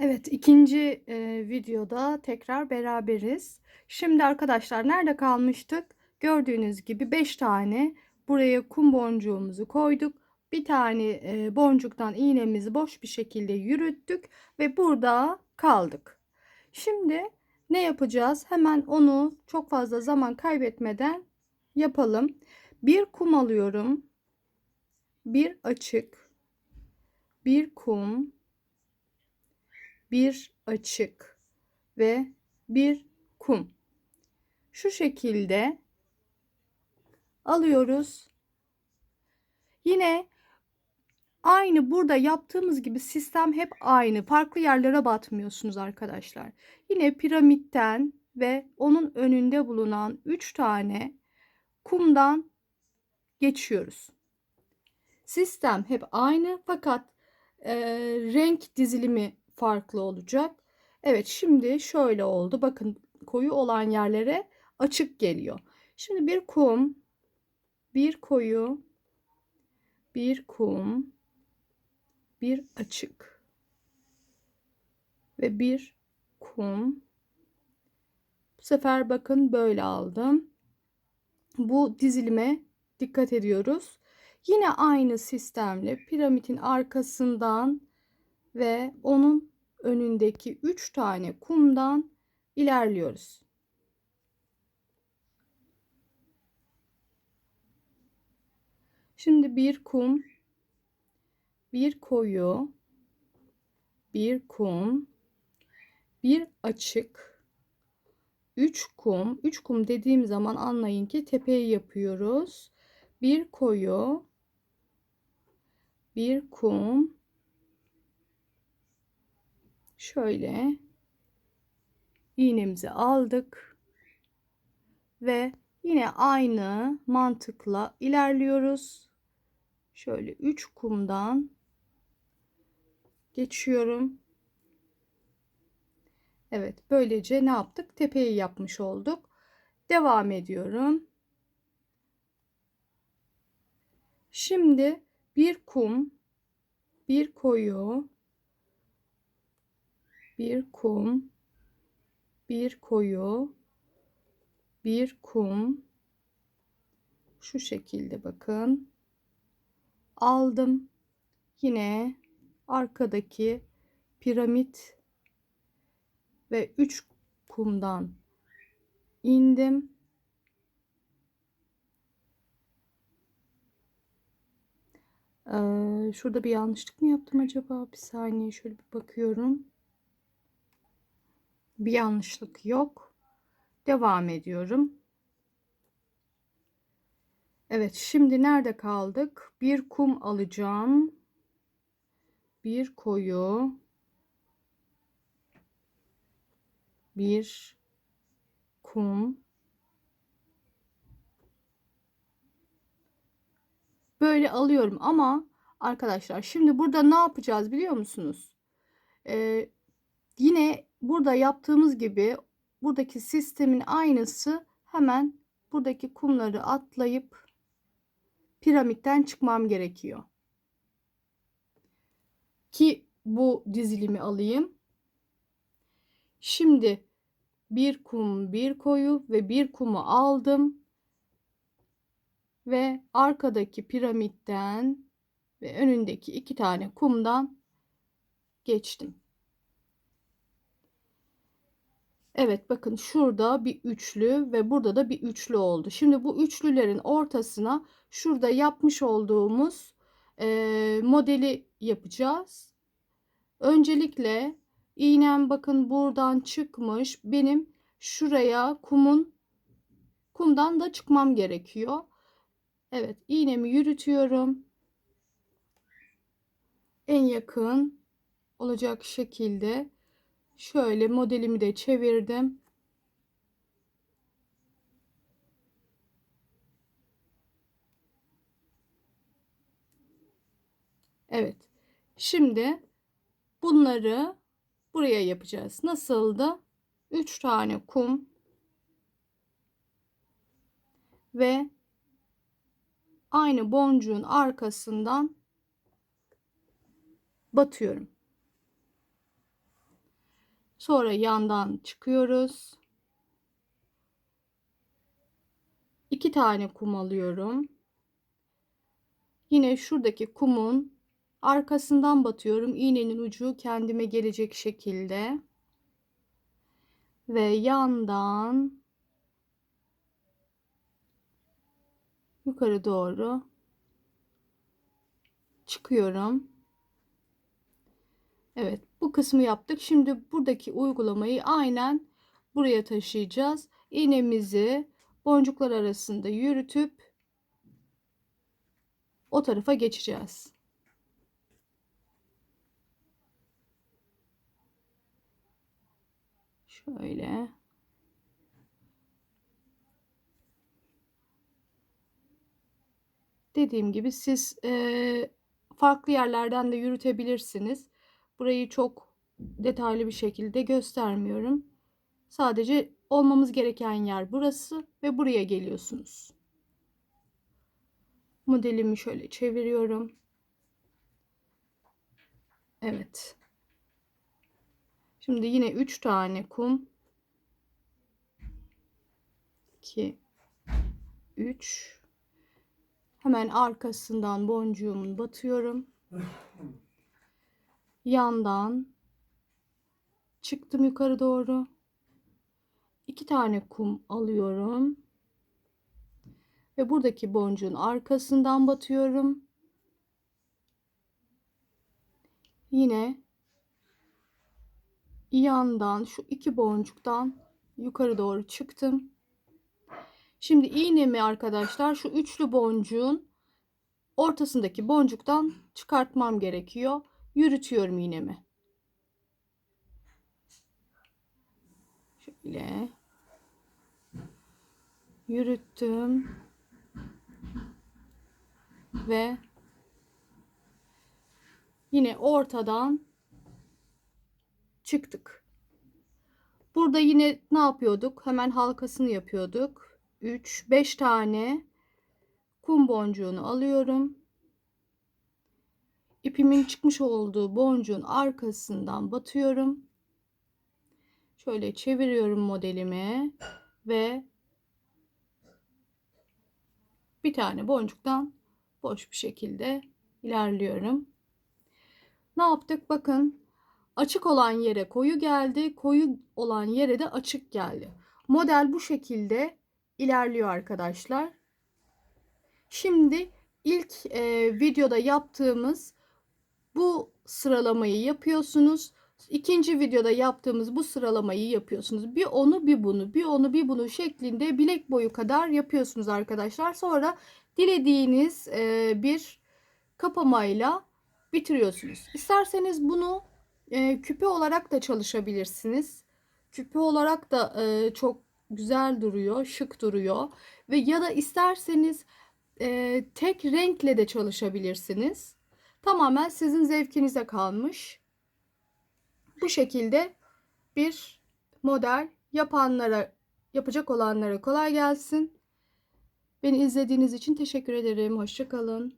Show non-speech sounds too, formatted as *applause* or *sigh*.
Evet, ikinci e, videoda tekrar beraberiz. Şimdi arkadaşlar nerede kalmıştık? Gördüğünüz gibi 5 tane buraya kum boncuğumuzu koyduk. Bir tane e, boncuktan iğnemizi boş bir şekilde yürüttük ve burada kaldık. Şimdi ne yapacağız? Hemen onu çok fazla zaman kaybetmeden yapalım. Bir kum alıyorum. Bir açık. Bir kum bir açık ve bir kum. Şu şekilde alıyoruz. Yine aynı burada yaptığımız gibi sistem hep aynı. Farklı yerlere batmıyorsunuz arkadaşlar. Yine piramitten ve onun önünde bulunan 3 tane kumdan geçiyoruz. Sistem hep aynı fakat e, renk dizilimi farklı olacak. Evet şimdi şöyle oldu. Bakın koyu olan yerlere açık geliyor. Şimdi bir kum, bir koyu, bir kum, bir açık ve bir kum. Bu sefer bakın böyle aldım. Bu dizilime dikkat ediyoruz. Yine aynı sistemle piramidin arkasından ve onun önündeki 3 tane kumdan ilerliyoruz. Şimdi bir kum, bir koyu, bir kum, bir açık, 3 kum. 3 kum dediğim zaman anlayın ki tepeyi yapıyoruz. Bir koyu, bir kum, şöyle iğnemizi aldık ve yine aynı mantıkla ilerliyoruz. Şöyle 3 kumdan geçiyorum. Evet, böylece ne yaptık? Tepeyi yapmış olduk. Devam ediyorum. Şimdi bir kum, bir koyu, bir kum, bir koyu, bir kum. Şu şekilde bakın. Aldım. Yine arkadaki piramit ve üç kumdan indim. Ee, şurada bir yanlışlık mı yaptım acaba? Bir saniye şöyle bir bakıyorum. Bir yanlışlık yok. Devam ediyorum. Evet, şimdi nerede kaldık? Bir kum alacağım. Bir koyu. Bir kum. Böyle alıyorum ama arkadaşlar şimdi burada ne yapacağız biliyor musunuz? Ee, yine burada yaptığımız gibi buradaki sistemin aynısı hemen buradaki kumları atlayıp piramitten çıkmam gerekiyor. Ki bu dizilimi alayım. Şimdi bir kum, bir koyu ve bir kumu aldım. Ve arkadaki piramitten ve önündeki iki tane kumdan geçtim. Evet bakın şurada bir üçlü ve burada da bir üçlü oldu. Şimdi bu üçlülerin ortasına şurada yapmış olduğumuz e, modeli yapacağız. Öncelikle iğnem bakın buradan çıkmış. Benim şuraya kumun kumdan da çıkmam gerekiyor. Evet iğnemi yürütüyorum. En yakın olacak şekilde Şöyle modelimi de çevirdim. Evet. Şimdi bunları buraya yapacağız. Nasıldı? 3 tane kum ve aynı boncuğun arkasından batıyorum. Sonra yandan çıkıyoruz. İki tane kum alıyorum. Yine şuradaki kumun arkasından batıyorum. İğnenin ucu kendime gelecek şekilde. Ve yandan yukarı doğru çıkıyorum. Evet, bu kısmı yaptık. Şimdi buradaki uygulamayı aynen buraya taşıyacağız. İğnemizi boncuklar arasında yürütüp o tarafa geçeceğiz. Şöyle. Dediğim gibi siz e, farklı yerlerden de yürütebilirsiniz. Burayı çok detaylı bir şekilde göstermiyorum. Sadece olmamız gereken yer burası ve buraya geliyorsunuz. Modelimi şöyle çeviriyorum. Evet. Şimdi yine 3 tane kum. 2 3 Hemen arkasından boncuğumu batıyorum. *laughs* Yandan çıktım yukarı doğru. 2 tane kum alıyorum. Ve buradaki boncuğun arkasından batıyorum. Yine yandan şu iki boncuktan yukarı doğru çıktım. Şimdi iğnemi arkadaşlar şu üçlü boncuğun ortasındaki boncuktan çıkartmam gerekiyor. Yürütüyorum iğnemi. Şöyle yürüttüm ve yine ortadan çıktık. Burada yine ne yapıyorduk? Hemen halkasını yapıyorduk. 3 5 tane kum boncuğunu alıyorum. İpimin çıkmış olduğu boncuğun arkasından batıyorum. Şöyle çeviriyorum modelimi ve bir tane boncuktan boş bir şekilde ilerliyorum. Ne yaptık? Bakın açık olan yere koyu geldi, koyu olan yere de açık geldi. Model bu şekilde ilerliyor arkadaşlar. Şimdi ilk e, videoda yaptığımız bu sıralamayı yapıyorsunuz. İkinci videoda yaptığımız bu sıralamayı yapıyorsunuz. Bir onu bir bunu, bir onu bir bunu şeklinde bilek boyu kadar yapıyorsunuz arkadaşlar. Sonra dilediğiniz e, bir kapamayla bitiriyorsunuz. İsterseniz bunu e, küpe olarak da çalışabilirsiniz. Küpe olarak da e, çok güzel duruyor, şık duruyor. Ve ya da isterseniz tek renkle de çalışabilirsiniz. Tamamen sizin zevkinize kalmış. Bu şekilde bir model yapanlara, yapacak olanlara kolay gelsin. Beni izlediğiniz için teşekkür ederim. Hoşçakalın.